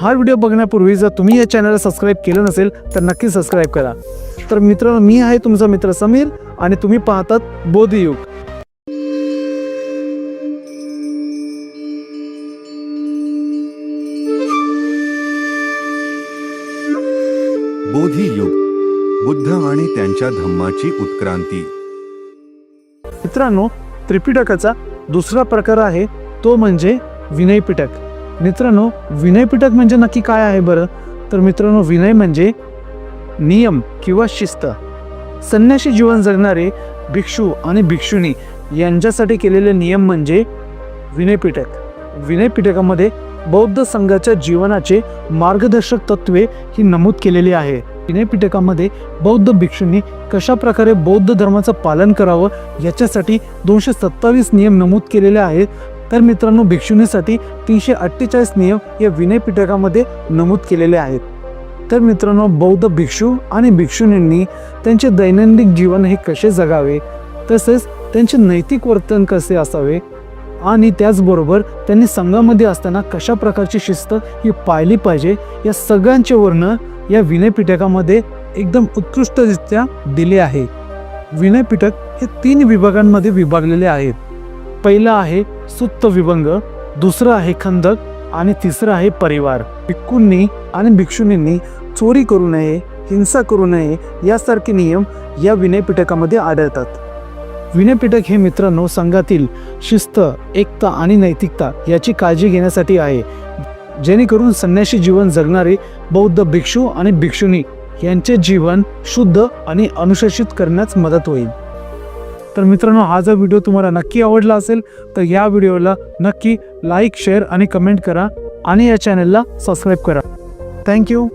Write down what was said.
हा व्हिडिओ बघण्यापूर्वी जर तुम्ही या चॅनलला सबस्क्राईब केलं नसेल तर नक्की सबस्क्राईब करा. तर मित्रांनो मी आहे तुमचा मित्र समीर आणि तुम्ही पाहतात बोधियुग. बोधी युग बुद्ध आणि त्यांच्या धम्माची उत्क्रांती. मित्रांनो त्रिपिटकाचा दुसरा प्रकार आहे तो म्हणजे विनय पिटक मित्रांनो विनय पिटक म्हणजे नक्की काय आहे बरं? तर मित्रांनो विनय म्हणजे नियम किंवा शिस्त. संन्याशी जीवन जगणारे भिक्षू आणि भिक्षुनी यांच्यासाठी केलेले नियम म्हणजे विनयपीठक विनयपीठकामध्ये बौद्ध संघाच्या जीवनाचे मार्गदर्शक तत्वे ही नमूद केलेली आहे. विनयपीठकामध्ये बौद्ध भिक्षूंनी कशा प्रकारे बौद्ध धर्माचं पालन करावं याच्यासाठी दोनशे सत्तावीस नियम नमूद केलेले आहेत. तर मित्रांनो भिक्षुणीसाठी तीनशे अठ्ठेचाळीस नियम या विनयपिटकामध्ये नमूद केलेले आहेत. तर मित्रांनो बौद्ध भिक्षू आणि भिक्षुणींनी त्यांचे दैनंदिन जीवन हे कसे जगावे तसेच त्यांचे नैतिक वर्तन कसे असावे आणि त्याचबरोबर त्यांनी संघामध्ये असताना कशा प्रकारची शिस्त ही पाळली पाहिजे या सगळ्यांचे वर्णन या विनयपिटकामध्ये एकदम उत्कृष्टरित्या दिले आहे. विनयपिटक हे तीन विभागांमध्ये विभागलेले आहेत. पहिलं आहे सुत्त विभंग दुसरं आहे खंदक आणि तिसरं आहे परिवार. भिक्खूंनी आणि भिक्षुनींनी चोरी करू नये हिंसा करू नये यासारखे नियम या विनयपिटकामध्ये आढळतात. विनयपिटक हे मित्रांनो संघातील शिस्त एकता आणि नैतिकता याची काळजी घेण्यासाठी आहे. जेणेकरून संन्याशी जीवन जगणारे बौद्ध भिक्षू आणि भिक्षुनी यांचे जीवन शुद्ध आणि अनुशासित करण्यास मदत होईल. तर मित्रांनो हा जर व्हिडिओ तुम्हाला नक्की आवडला असेल तर या व्हिडिओला नक्की लाईक शेअर आणि कमेंट करा आणि या चॅनलला सबस्क्राईब करा. थँक्यू